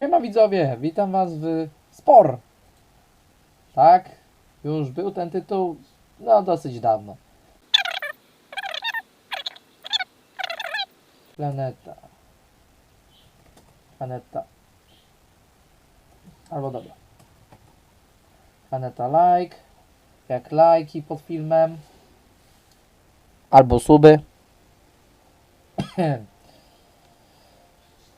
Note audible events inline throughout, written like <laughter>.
Siema widzowie, witam was w Spor. Tak, już był ten tytuł, no dosyć dawno. Planeta. Planeta. Albo dobra. Planeta like. Jak lajki pod filmem. Albo suby. <clears throat>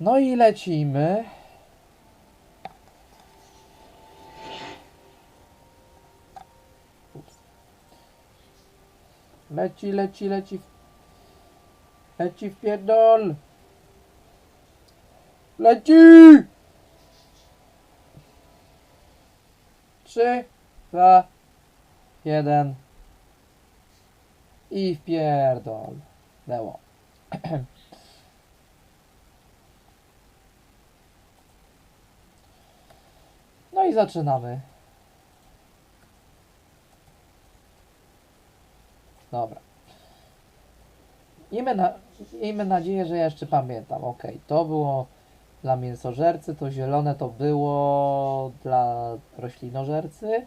No i lecimy. Leci, leci, leci. Leci w pierdol. Leci! Trzy, dwa, jeden. I w pierdol. <clears throat> No i zaczynamy. Dobra. Miejmy, na, miejmy nadzieję, że ja jeszcze pamiętam. Ok, to było dla mięsożercy, to zielone to było dla roślinożercy.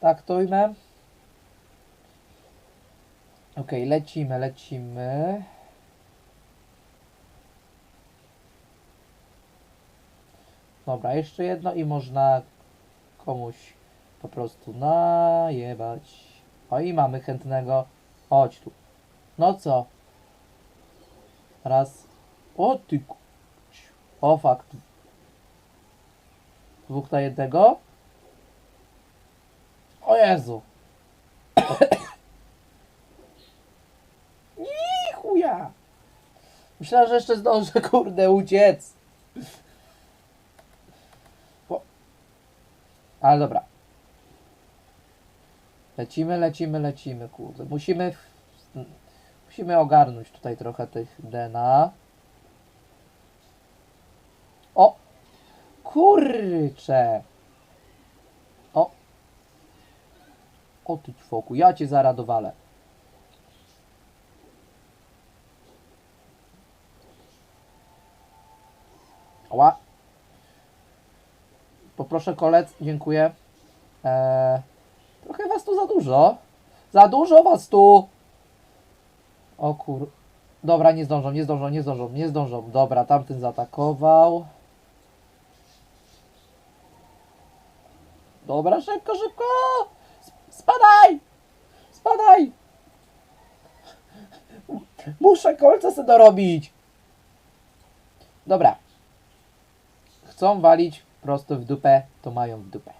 Tak, to ujmę. Ok, lecimy, lecimy. Dobra, jeszcze jedno i można komuś po prostu najebać. O i mamy chętnego. Chodź tu. No co? Raz. O ty. O fakt. Dwóch na jednego. O Jezu. <coughs> Ni chuja. Myślałem, że jeszcze zdążę kurde uciec. Ale dobra. Lecimy, lecimy, lecimy, kurde. Musimy... Musimy ogarnąć tutaj trochę tych DNA. O! Kurcze! O! O ty ćwoku, ja cię zaradowalę. Ła. Poproszę kolec, dziękuję. Eee, was tu za dużo. Za dużo was tu! O kur... Dobra, nie zdążą, nie zdążą, nie zdążą, nie zdążą. Dobra, tamten zaatakował. Dobra, szybko, szybko! Sp- Spadaj! Spadaj! Muszę kolce sobie dorobić. Dobra. Chcą walić prosto w dupę, to mają w dupę.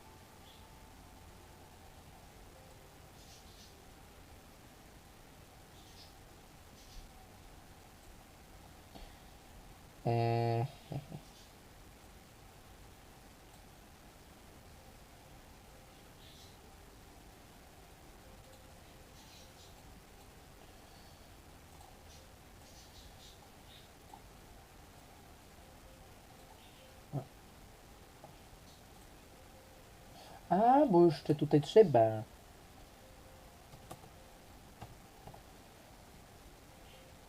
A, bo jeszcze tutaj trzeba.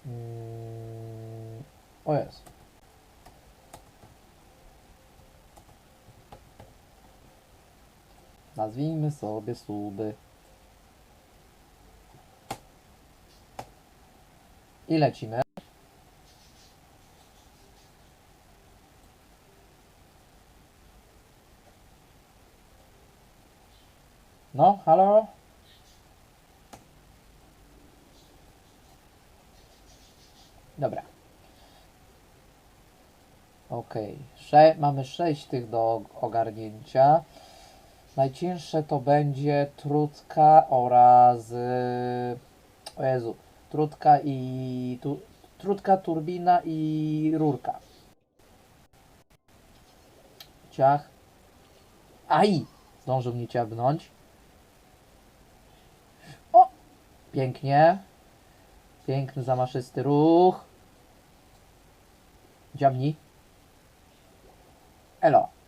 Mm, O jest. Nazwijmy sobie suby. I lecimy. No, halo? Dobra. Okej. Sze- mamy sześć tych do ogarnięcia. Najcięższe to będzie trutka oraz... y, O Jezu. Trutka i... Tu, trutka, turbina i rurka. Ciach. Aj! Zdążył mnie ciabnąć. O! Pięknie. Piękny, zamaszysty ruch. Dziabni. Elo.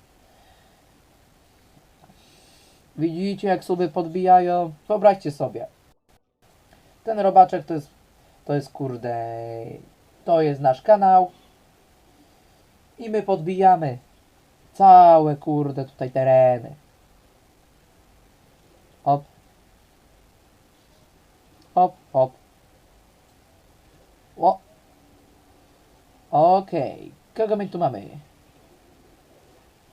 Widzicie, jak sobie podbijają? Wyobraźcie sobie. Ten robaczek to jest, to jest kurde, to jest nasz kanał. I my podbijamy. Całe kurde tutaj tereny. Op. Op, op. O. Okej. Kogo my tu mamy?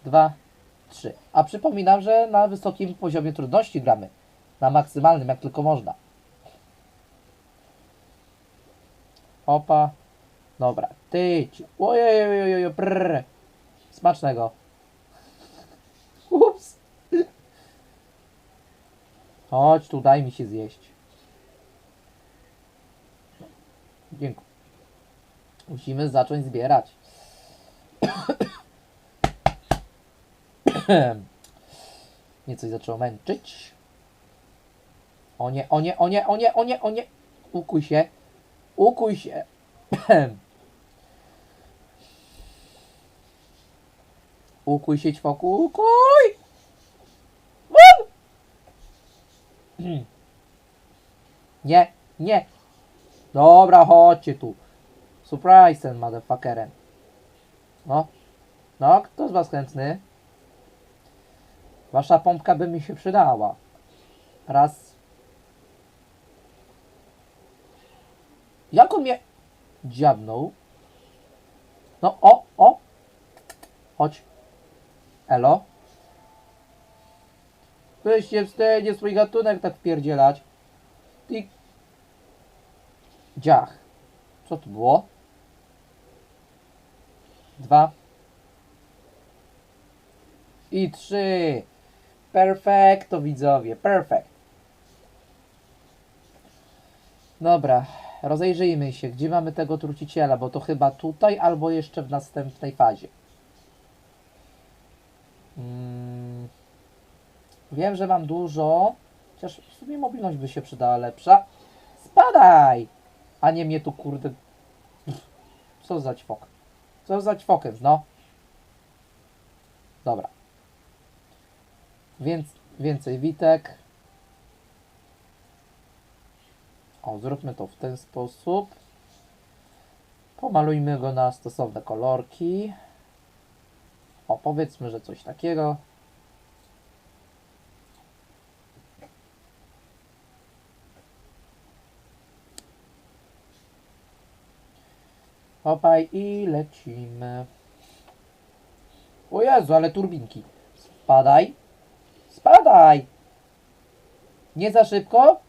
Dwa, trzy. A przypominam, że na wysokim poziomie trudności gramy. Na maksymalnym, jak tylko można. Opa. Dobra. Ty. Ojej, prrr. Smacznego. Ups. Chodź tu, daj mi się zjeść. Dziękuję. Musimy zacząć zbierać. <clears throat> Mnie coś zaczęło męczyć. O nie, o nie, o nie, o nie, o nie, o nie. Ukuj się. Ukuj się. <clears throat> Ukuj się, ćwoku, ukuj! <clears throat> Nie, nie. Dobra, chodźcie tu. Surprise ten motherfuckerem. No. No, kto z was chętny? Wasza pompka by mi się przydała. Raz. Jak on mnie dziabnął? No, o, o. Chodź. Elo. Weź się wstydnie swój gatunek tak wpierdzielać. Ty... Dziach. Co to było? Dwa. I trzy. Perfekto, widzowie. Perfekt. Dobra. Rozejrzyjmy się, gdzie mamy tego truciciela, bo to chyba tutaj, albo jeszcze w następnej fazie. Mm. Wiem, że mam dużo. Chociaż w sumie mobilność by się przydała lepsza. Spadaj! A nie mnie tu kurde. Co za ćwok? Co za ćwokiem, no? Dobra. Więc więcej witek. O, zróbmy to w ten sposób. Pomalujmy go na stosowne kolorki. O, powiedzmy, że coś takiego. Opaj i lecimy. O Jezu, ale turbinki. Spadaj. Spadaj. Nie za szybko?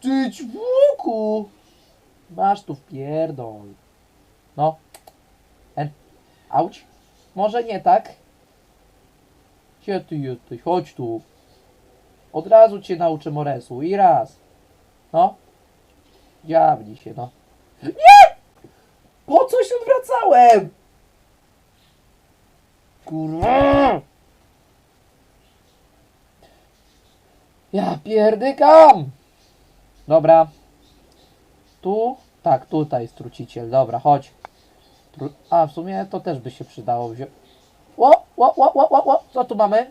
Ty ćwuku. Masz tu wpierdol. No. En. Auć. Może nie tak? Gdzie ty jesteś? Chodź tu. Od razu cię nauczę Moresu. I raz. No. Dziabnij się, no. Nie! Po coś odwracałem? Kurwa! Ja pierdykam! Dobra. Tu? Tak, tutaj jest truciciel. Dobra, chodź. Tru... A, w sumie to też by się przydało wziąć. Ło, ło, ło, ło, ło. Co tu mamy?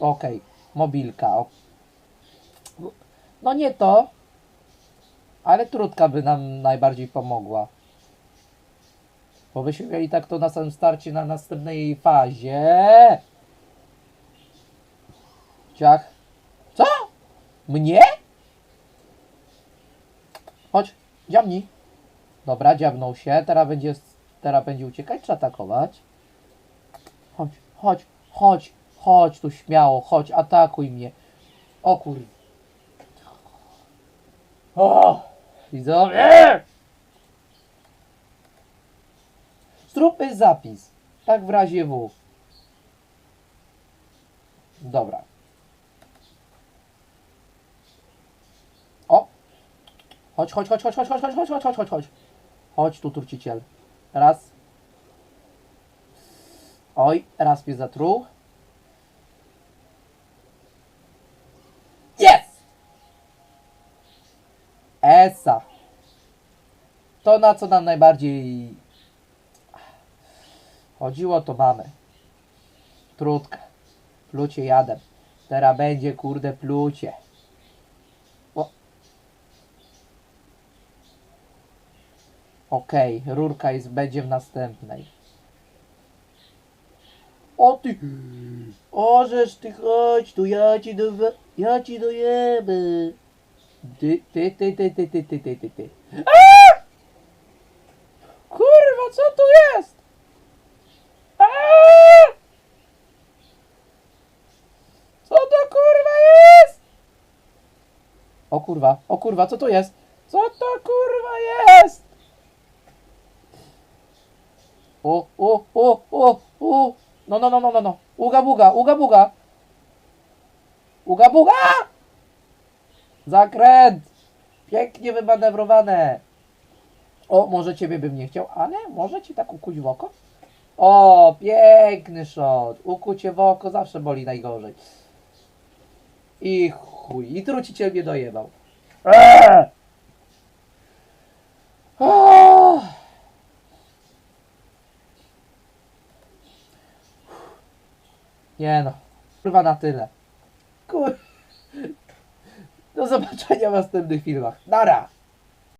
Okej, mobilka. O. No nie to. Ale trudka by nam najbardziej pomogła. Bo byśmy mieli tak to na samym starcie na następnej fazie. Ciach. Co? Mnie? Chodź, dziabnij. Dobra, dziabnął się. Teraz będzie, teraz będzie uciekać czy atakować? Chodź, chodź, chodź, chodź tu śmiało, chodź, atakuj mnie. O kur... O, widzowie! Zróbmy zapis. Tak w razie W. Dobra. O! Chodź, chodź, chodź, chodź, chodź, chodź, chodź, chodź, chodź, chodź, chodź, chodź. Chodź tu, turciciel. Raz. Oj, raz mnie zatruł. Jest! Esa. To na co nam najbardziej chodziło, to mamy. Trudka. Plucie jadem. Teraz będzie kurde plucie. O. Okej, rurka jest, będzie w następnej. O ty! O, żeż ty chodź tu, ja ci do... Ja ci dojebę. Ty, ty, ty, ty, ty, ty, ty, ty, ty! Kurwa, co tu jest? A! Co to kurwa jest? O kurwa, o kurwa, co to jest? Co to kurwa jest? O, o, o, o, o. No, no, no, no, no, no. Uga buga, uga buga. Uga buga! Zakręt! Pięknie wymanewrowane. O, może ciebie bym nie chciał, ale może ci tak ukuć w oko? O, piękny shot. Ukucie w oko zawsze boli najgorzej. I chuj, i truciciel mnie dojebał. Eee! Nie no, kurwa na tyle. Kur... Do zobaczenia w następnych filmach. Nara!